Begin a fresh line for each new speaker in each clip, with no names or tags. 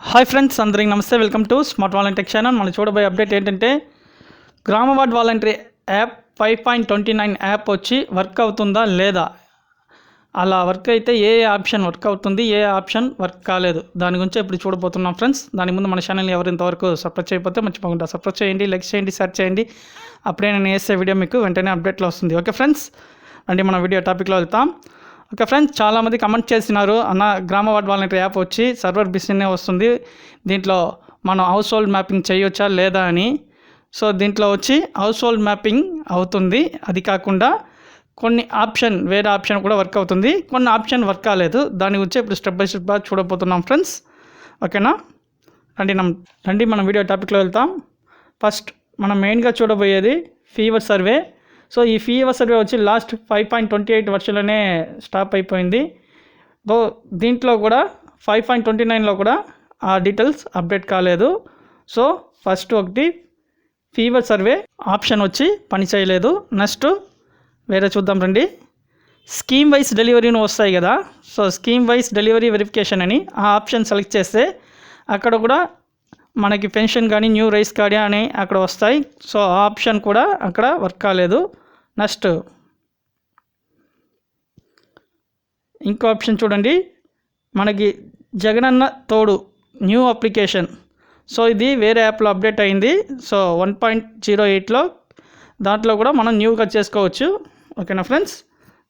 Hi friends అందరికి నమస్తే. Welcome to smart volunteer channel మనం చూడబోయే అప్డేట్ ఏంటంటే గ్రామ ward volunteer app five point twenty nine app వచ్చి వర్క్ అవుతుందా లేదా? అలా వర్క్ అయితే ఏ ఏ ఆప్షన్ వర్క్ అవుతుంది ఏ ఆప్షన్ వర్క్ కాలేదు? దాని గురించి ఇప్పుడు చూడబోతున్నాం ఫ్రెండ్స్ దాని ముందు మన ఛానల్ ఎవరు ఇంతవరకు సబ్స్క్రైబ్ చేయకపోతే మర్చిపోకుండా సబ్స్క్రైబ్ చేయండి లైక్ చేయండి షేర్ చేయండి. అప్పుడే నేను వేసే వీడియో మీకు వెంటనే అప్డేట్లో వస్తుంది. ఓకే ఫ్రెండ్స్ అంటే మన వీడియో టాపిక్లో వెళ్తాం. ఓకే ఫ్రెండ్స్ చాలామంది కమెంట్ చేసినారు. అన్న గ్రామ వార్డ్ వాలంటీర్ యాప్ వచ్చి సర్వర్ బిజీనే వస్తుంది. దీంట్లో మనం హౌస్ హోల్డ్ మ్యాపింగ్ చేయొచ్చా లేదా అని. సో దీంట్లో వచ్చి హౌస్ హోల్డ్ మ్యాపింగ్ అవుతుంది. అది కాకుండా కొన్ని ఆప్షన్ వేరే ఆప్షన్ కూడా వర్క్ అవుతుంది. కొన్ని ఆప్షన్ వర్క్ కాలేదు. దాని గురించి ఇప్పుడు స్టెప్ బై స్టెప్ చూడబోతున్నాం ఫ్రెండ్స్. ఓకేనా? రండి మనం రండి మనం వీడియో టాపిక్లో వెళ్తాం. ఫస్ట్ మనం మెయిన్గా చూడబోయేది ఫీవర్ సర్వే. సో ఈ ఫీవర్ సర్వే వచ్చి last five point twenty eight వర్షంలోనే stop అయిపోయింది. దీంట్లో కూడా ఫైవ్ పాయింట్ ట్వంటీ నైన్లో కూడా ఆ డీటెయిల్స్ అప్డేట్ కాలేదు. సో ఫస్ట్ ఒకటి ఫీవర్ సర్వే ఆప్షన్ వచ్చి పని చేయలేదు. నెక్స్ట్ వేరే చూద్దాం రండి. స్కీమ్ వైస్ డెలివరీని వస్తాయి కదా. So scheme wise delivery verification అని ఆ ఆప్షన్ సెలెక్ట్ చేస్తే అక్కడ కూడా మనకి పెన్షన్ కానీ న్యూ రైస్ కానీ అని అక్కడ వస్తాయి. సో ఆ ఆప్షన్ కూడా అక్కడ వర్క్ కాలేదు. నెక్స్ట్. ఇంకో ఆప్షన్ చూడండి. మనకి జగనన్న తోడు న్యూ అప్లికేషన్. సో ఇది వేరే యాప్లో అప్డేట్ అయింది. సో వన్ పాయింట్ జీరో ఎయిట్లో దాంట్లో కూడా మనం న్యూగా చేసుకోవచ్చు. ఓకేనా ఫ్రెండ్స్?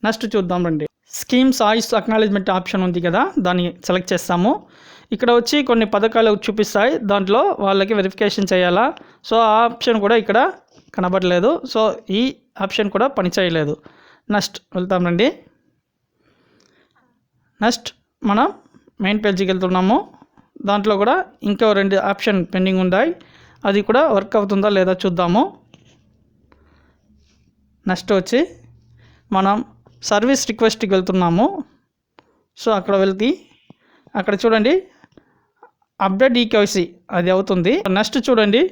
నెక్స్ట్ చూద్దాం రండి. స్కీమ్స్ ఆయిస్ అక్నాలజ్మెంట్ ఆప్షన్ ఉంది కదా దాన్ని సెలెక్ట్ చేస్తాము. ఇక్కడ వచ్చి కొన్ని పథకాలు చూపిస్తాయి. దాంట్లో వాళ్ళకి వెరిఫికేషన్ చేయాలా? సో ఆ ఆప్షన్ కూడా ఇక్కడ కనబడలేదు. సో ఈ ఆప్షన్ కూడా పనిచేయలేదు నెక్స్ట్ వెళ్తాం రండి. నెక్స్ట్ మనం మెయిన్ పేజీకి వెళ్తున్నాము. దాంట్లో కూడా ఇంకో రెండు ఆప్షన్ పెండింగ్ ఉన్నాయి అది కూడా వర్క్ అవుతుందా లేదా చూద్దాము. నెక్స్ట్ వచ్చి మనం సర్వీస్ రిక్వెస్ట్కి వెళ్తున్నాము. సో అక్కడ వెళ్తే అక్కడ చూడండి. అప్డేట్ ఈకేవైసీ అది అవుతుంది. నెక్స్ట్ చూడండి.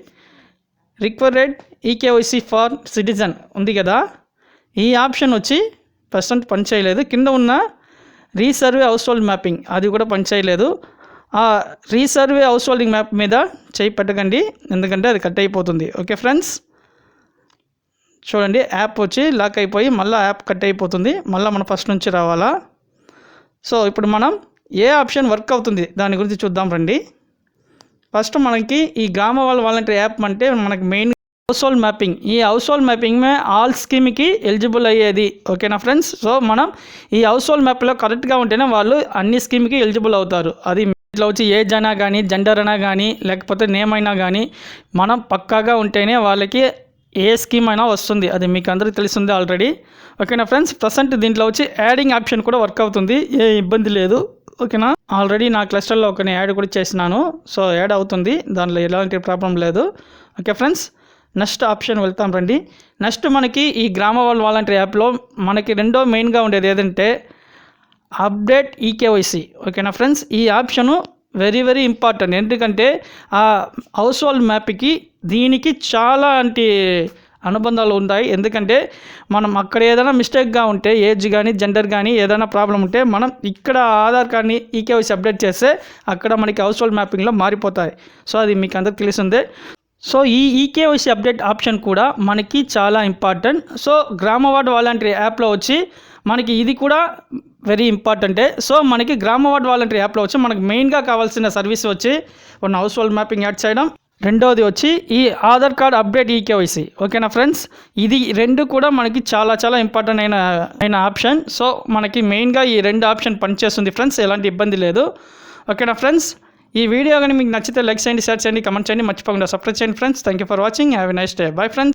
రిక్వైర్డ్ ఈకేవైసీ ఫార్ సిటిజన్ ఉంది కదా? ఈ ఆప్షన్ వచ్చి ప్రస్తుతం పనిచేయలేదు కింద ఉన్న రీసర్వే హౌస్ హోల్డ్ మ్యాపింగ్ అది కూడా పనిచేయలేదు ఆ రీసర్వే హౌస్ హోల్డింగ్ మ్యాప్ మీద చేయి పెట్టకండి ఎందుకంటే అది కట్ అయిపోతుంది. Okay friends? చూడండి యాప్ వచ్చి లాక్ అయిపోయి మళ్ళీ యాప్ కట్ అయిపోతుంది. మళ్ళీ మనం ఫస్ట్ నుంచి రావాలా? సో ఇప్పుడు మనం ఏ ఆప్షన్ వర్క్ అవుతుంది? దాని గురించి చూద్దాం రండి. ఫస్ట్ మనకి ఈ గ్రామ వాళ్ళ వాలంటీర్ యాప్ అంటే మనకి మెయిన్ హౌస్ హోల్డ్ మ్యాపింగ్ ఈ హౌస్ హోల్డ్ మ్యాపింగ్ ఆల్ స్కీమ్కి ఎలిజిబుల్ అయ్యేది. ఓకేనా ఫ్రెండ్స్? సో మనం ఈ హౌస్ హోల్డ్ మ్యాప్లో కరెక్ట్గా ఉంటేనే వాళ్ళు అన్ని స్కీమ్కి ఎలిజిబుల్ అవుతారు. అది ఇట్లా వచ్చి ఏజ్ అయినా కానీ జెండర్ అయినా కానీ లేకపోతే నేమ్ అయినా కానీ మనం పక్కాగా ఉంటేనే వాళ్ళకి ఏ స్కీమ్ అయినా వస్తుంది. అది మీకు అందరికీ తెలిసిందే ఆల్రెడీ ఓకేనా ఫ్రెండ్స్? ప్రజెంట్ దీంట్లో వచ్చి యాడింగ్ ఆప్షన్ కూడా వర్క్ అవుతుంది. ఏ ఇబ్బంది లేదు. ఓకేనా? ఆల్రెడీ నా క్లస్టర్లో ఒక యాడ్ కూడా చేసినాను. సో యాడ్ అవుతుంది. దానిలో ఎలాంటి ప్రాబ్లం లేదు. ఓకే ఫ్రెండ్స్ నెక్స్ట్ ఆప్షన్ వెళ్తాం రండి. నెక్స్ట్ మనకి ఈ గ్రామ వాళ్ళ వాలంటీర్ యాప్లో మనకి రెండో మెయిన్గా ఉండేది ఏదంటే అప్డేట్ ఈకేవైసీ. ఓకేనా ఫ్రెండ్స్? ఈ ఆప్షను వెరీ వెరీ ఇంపార్టెంట్. ఎందుకంటే ఆ హౌస్ హోల్డ్ మ్యాప్కి దీనికి చాలా అంటే అనుబంధాలు ఉంటాయి. ఎందుకంటే మనం అక్కడ ఏదైనా మిస్టేక్గా ఉంటే ఏజ్ కానీ జెండర్ కానీ ఏదైనా ప్రాబ్లం ఉంటే మనం ఇక్కడ ఆధార్ కార్డ్ని ఈకేవైసీ అప్డేట్ చేస్తే అక్కడ మనకి హౌస్ హోల్డ్ మ్యాపింగ్లో మారిపోతాయి. సో అది మీకు అందరికి తెలిసిందే. సో ఈ ఈకేవైసీ అప్డేట్ ఆప్షన్ కూడా మనకి చాలా ఇంపార్టెంట్ సో గ్రామ వార్డ్ వాలంటీర్ యాప్లో వచ్చి మనకి ఇది కూడా వెరీ ఇంపార్టెంటే సో మనకి గ్రామ వార్డ్ వాలంటీర్ యాప్లో వచ్చి మనకి మెయిన్గా కావాల్సిన సర్వీస్ వచ్చి ఉన్న హౌస్ హోల్డ్ మ్యాపింగ్ యాడ్ చేయడం. రెండోది వచ్చి ఈ ఆధార్ కార్డ్ అప్డేట్ ఈకేవైసీ. ఓకేనా ఫ్రెండ్స్? ఇది రెండు కూడా మనకి చాలా చాలా ఇంపార్టెంట్ అయిన అయిన ఆప్షన్. సో మనకి మెయిన్గా ఈ రెండు ఆప్షన్ పనిచేస్తుంది ఫ్రెండ్స్. ఎలాంటి ఇబ్బంది లేదు. ఓకేనా ఫ్రెండ్స్? ఈ వీడియో కానీ మీకు నచ్చితే లైక్ చేయండి షేర్ చేయండి కమెంట్ చేయండి. మర్చిపోకుండా సబ్స్క్రైబ్ చేయండి friends. Thank you for watching have a nice day bye friends